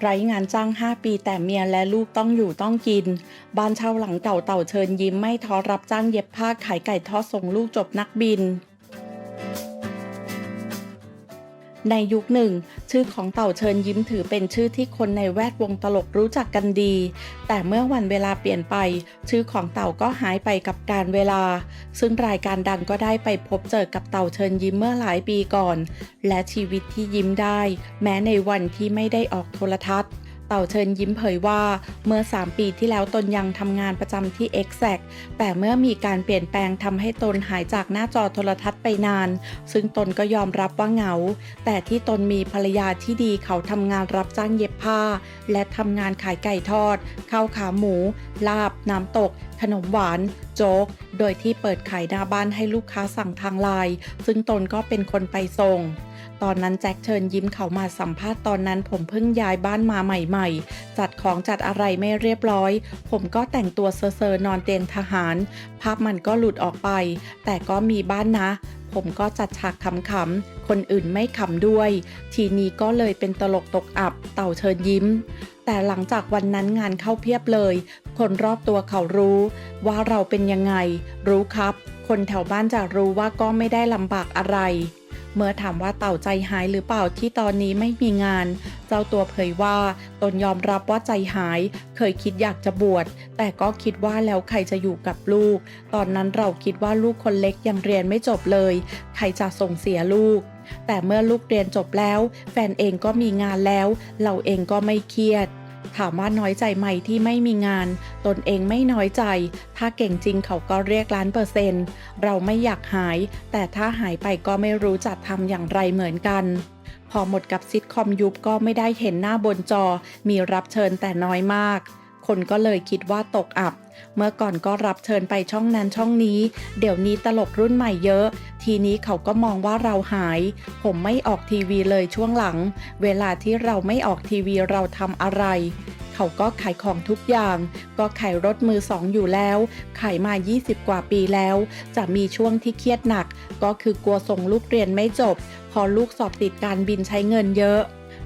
ไร้งานจ้าง 5 ปีแต่เมียและลูกต้องอยู่ต้องกิน บ้านเช่าหลังเก่าเต่าเชิญยิ้มไม่ท้อรับจ้างเย็บผ้าขายไก่ทอดส่งลูกจบนักบิน ในยุคหนึ่ง ชื่อของเต่าเชิญยิ้มถือเป็นชื่อที่คนในแวดวงตลกรู้จักกันดี แต่เมื่อวันเวลาเปลี่ยนไป ชื่อของเต่าก็หายไปกับการเวลา ซึ่งรายการดังก็ได้ไปพบเจอกับเต่าเชิญยิ้มเมื่อหลายปีก่อน และชีวิตที่ยิ้มได้ แม้ในวันที่ไม่ได้ออกโทรทัศน์ เต่าเชิญยิ้มเผยว่าเมื่อ 3 ปีที่แล้วตนยังทำงานประจำที่ Exact แต่เมื่อมีการเปลี่ยนแปลงทำให้ตนหายจากหน้าจอโทรทัศน์ไปนาน ซึ่งตนก็ยอมรับว่าเหงา แต่ที่ตนมีภรรยาที่ดีเขาทำงานรับจ้างเย็บผ้า และทำงานขายไก่ทอดข้าวขาหมู ลาบน้ำตก ขนมหวาน โจ๊ก โดยที่เปิดขายหน้าบ้านให้ลูกค้าสั่งทางไลน์ซึ่งตนก็เป็นคนไปส่ง ตอนนั้นแจ็คเชิญยิ้มเขามาสัมภาษณ์ตอนนั้นผมเพิ่งย้ายบ้านมาใหม่ ๆ จัดของจัดอะไรไม่เรียบร้อย ผมก็แต่งตัวเซอร์นอนเตียงทหาร ภาพมันก็หลุดออกไป แต่ก็มีบ้านนะ ผมก็จัดฉากขำๆ คนอื่นไม่ขำด้วย ทีนี้ก็เลยเป็นตลกตกอับ เต่าเชิญยิ้ม แต่หลังจากวันนั้นงานเข้าเพียบเลย คนรอบตัวเขารู้ ว่าเราเป็นยังไง รู้ครับ คนแถวบ้านจะรู้ว่าก็ไม่ได้ลำบากอะไรเมื่อถามว่าเต่าใจหายหรือเปล่าที่ตอนนี้ไม่มีงาน เจ้าตัวเผยว่าตนยอมรับว่าใจหาย เคยคิดอยากจะบวช แต่ก็คิดว่าแล้วใครจะอยู่กับลูก ตอนนั้นเราคิดว่าลูกคนเล็กยังเรียนไม่จบเลย ใครจะส่งเสียลูก แต่เมื่อลูกเรียนจบแล้ว แฟนเองก็มีงานแล้ว เราเองก็ไม่เครียดถามว่าน้อยใจไหมที่ไม่มีงาน ตนเองไม่น้อยใจ ถ้าเก่งจริงเขาก็เรียกล้านเปอร์เซ็นต์ เราไม่อยากหาย แต่ถ้าหายไปก็ไม่รู้จะทำอย่างไรเหมือนกัน พอหมดกับซิทคอมยุบก็ไม่ได้เห็นหน้าบนจอ มีรับเชิญแต่น้อยมาก คนก็เลยคิดว่าตกอับ เมื่อก่อนก็รับเชิญไปช่องนั้นช่องนี้ เดี๋ยวนี้ตลกรุ่นใหม่เยอะ ทีนี้เขาก็มองว่าเราหาย ผมไม่ออกทีวีเลยช่วงหลัง เวลาที่เราไม่ออกทีวีเราทำอะไร เขาก็ขายของทุกอย่าง ก็ขายรถมือสองอยู่แล้ว ขายมา 20 กว่าปีแล้ว จะมีช่วงที่เครียดหนัก ก็คือกลัวส่งลูกเรียนไม่จบ พอลูกสอบติดการบินใช้เงินเยอะ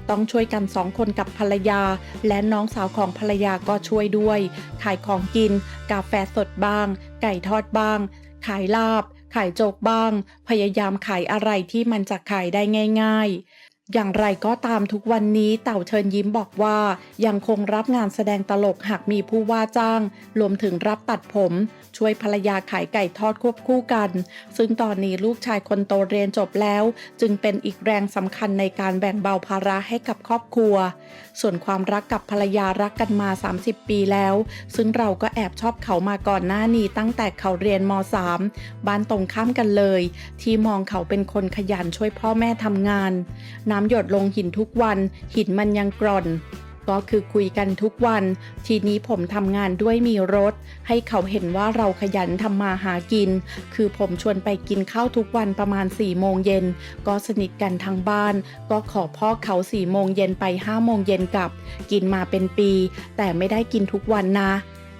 ต้องช่วยกันสองคนกับภรรยา และน้องสาวของภรรยาก็ช่วยด้วย ขายของกิน กาแฟสดบ้าง ไก่ทอดบ้าง ขายลาบ ขายโจกบ้าง พยายามขายอะไรที่มันจะขายได้ง่าย อย่างไรก็ตามทุกวันนี้เต่าเชิญยิ้มบอกว่า ยังคงรับงานแสดงตลกหากมีผู้ว่าจ้าง รวมถึงรับตัดผม ช่วยภรรยาขายไก่ทอดควบคู่กัน ซึ่งตอนนี้ลูกชายคนโตเรียนจบแล้ว จึงเป็นอีกแรงสำคัญในการแบ่งเบาภาระให้กับครอบครัว ส่วนความรักกับภรรยารักกันมา 30 ปีแล้ว ซึ่งเราก็แอบชอบเขามาก่อนหน้านี้ตั้งแต่เขาเรียนม .3 บ้านตรงข้ามกันเลย ที่มองเขาเป็นคนขยันช่วยพ่อแม่ทำงานน้ำหยดลงหินทุกวัน หินมันยังกร่อน ก็คือคุยกันทุกวัน ทีนี้ผมทำงานด้วยมีรถ ให้เขาเห็นว่าเราขยันทำมาหากิน คือผมชวนไปกินข้าวทุกวันประมาณ4ี่โมงเย็น ก็สนิทกันทั้งบ้าน ก็ขอพ่อเขา4ี่โมงเย็นไป5้าโมงเย็นกลับ กินมาเป็นปี แต่ไม่ได้กินทุกวันนะ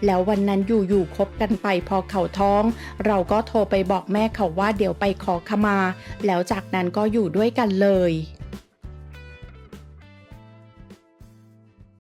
แล้ววันนั้นอยู่ๆคบกันไปพอเขาท้อง เราก็โทรไปบอกแม่เขาว่าเดี๋ยวไปขอขมา แล้วจากนั้นก็อยู่ด้วยกันเลย